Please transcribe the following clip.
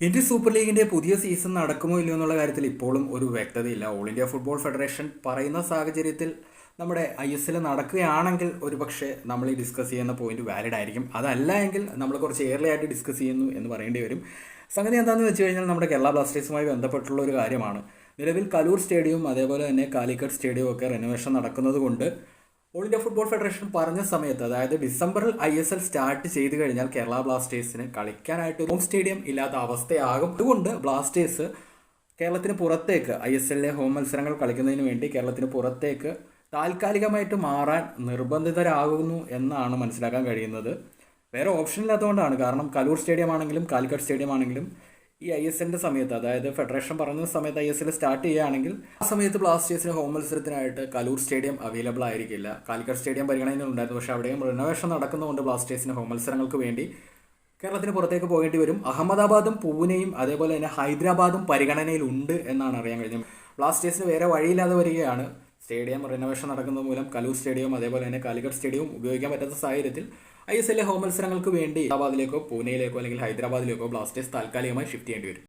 Indian super ലീഗിന്റെ പുതിയ season നടക്കുമോ ഇല്ലയോ എന്നുള്ള കാര്യത്തിൽ ഇപ്പോഴും ഒരു വ്യക്തതയില്ല. ഓൾ ഇന്ത്യ ഫുട്ബോൾ ഫെഡറേഷൻ പറയുന്ന സാഹചര്യത്തിൽ നമ്മുടെ ഐ എസ് എൽ നടക്കുകയാണെങ്കിൽ ഒരുപക്ഷെ നമ്മൾ ഈ ഡിസ്കസ് ചെയ്യുന്ന പോയിന്റ് വാലിഡ് ആയിരിക്കും. അതല്ല എങ്കിൽ നമ്മൾ കുറച്ച് ഏർലി ആയിട്ട് ഡിസ്കസ് ചെയ്യുന്നു എന്ന് പറയേണ്ടി വരും. സംഗതി എന്താണെന്ന് വെച്ച് കഴിഞ്ഞാൽ നമ്മുടെ കേരള ബ്ലാസ്റ്റേഴ്സുമായി ബന്ധപ്പെട്ടുള്ള ഒരു കാര്യമാണ്. നിലവിൽ കലൂർ സ്റ്റേഡിയവും അതേപോലെ തന്നെ കാലിക്കറ്റ് സ്റ്റേഡിയവും ഒക്കെ റെനോവേഷൻ നടക്കുന്നത് കൊണ്ട് ഓൾ ഇന്ത്യ ഫുട്ബോൾ ഫെഡറേഷൻ പറഞ്ഞ സമയത്ത് അതായത് ഡിസംബറിൽ ഐ എസ് എൽ സ്റ്റാർട്ട് ചെയ്ത് കഴിഞ്ഞാൽ കേരള ബ്ലാസ്റ്റേഴ്സിന് കളിക്കാനായിട്ട് ഹോം സ്റ്റേഡിയം ഇല്ലാത്ത അവസ്ഥയാകും. അതുകൊണ്ട് ബ്ലാസ്റ്റേഴ്സ് കേരളത്തിന് പുറത്തേക്ക് ഐ എസ് എല്ലിലെ ഹോം മത്സരങ്ങൾ കളിക്കുന്നതിന് വേണ്ടി കേരളത്തിന് പുറത്തേക്ക് താൽക്കാലികമായിട്ട് മാറാൻ നിർബന്ധിതരാകുന്നു എന്നാണ് മനസ്സിലാക്കാൻ കഴിയുന്നത്. വേറെ ഓപ്ഷൻ ഇല്ലാത്തതുകൊണ്ടാണ്. കാരണം കലൂർ സ്റ്റേഡിയം ആണെങ്കിലും കാലിക്കറ്റ് സ്റ്റേഡിയം ആണെങ്കിലും ഈ ഐ എസ് സമയത്ത് അതായത് ഫെഡറേഷൻ പറഞ്ഞ സമയത്ത് ഐ എസ് എൽ സ്റ്റാർട്ട് ചെയ്യുകയാണെങ്കിൽ ആ സമയത്ത് ബ്ലാസ്റ്റേഴ്സിന് ഹോം മത്സരത്തിനായിട്ട് കലൂർ സ്റ്റേഡിയം അവൈലബിൾ ആയിരിക്കില്ല. കാലിക്കറ്റ് സ്റ്റേഡിയം പരിഗണനയിലുണ്ടായിരുന്നു പക്ഷേ അവിടെയും റിനോവേഷൻ നടക്കുന്നതുകൊണ്ട് ബ്ലാസ്റ്റേഴ്സിന് ഹോം മത്സരങ്ങൾക്ക് വേണ്ടി കേരളത്തിന് പുറത്തേക്ക് പോകേണ്ടി വരും. അഹമ്മദാബാദും പൂനെയും അതേപോലെ തന്നെ ഹൈദരാബാദും പരിഗണനയിലുണ്ട് എന്നാണ് അറിയാൻ കഴിഞ്ഞത്. ബ്ലാസ്റ്റേഴ്സിന് വേറെ വഴിയില്ലാതെ വരികയാണ്. സ്റ്റേഡിയം റിനോവേഷൻ നടക്കുന്നത് മൂലം കലൂർ സ്റ്റേഡിയം അതേപോലെ തന്നെ കാലിക്കറ്റ് സ്റ്റേഡിയവും ഉപയോഗിക്കാൻ പറ്റാത്ത സാഹചര്യത്തിൽ ഐ എസ് എല്ലിലെ ഹോം മത്സരങ്ങൾക്ക് വേണ്ടി ഹൈദരാബാദിലേക്കോ പൂനെയിലേക്കോ അല്ലെങ്കിൽ ഹൈദരാബാദിലേക്കോ ബ്ലാസ്റ്റേഴ്സ് താൽക്കാലികമായി ഷിഫ്റ്റ് ചെയ്യേണ്ടി വരും.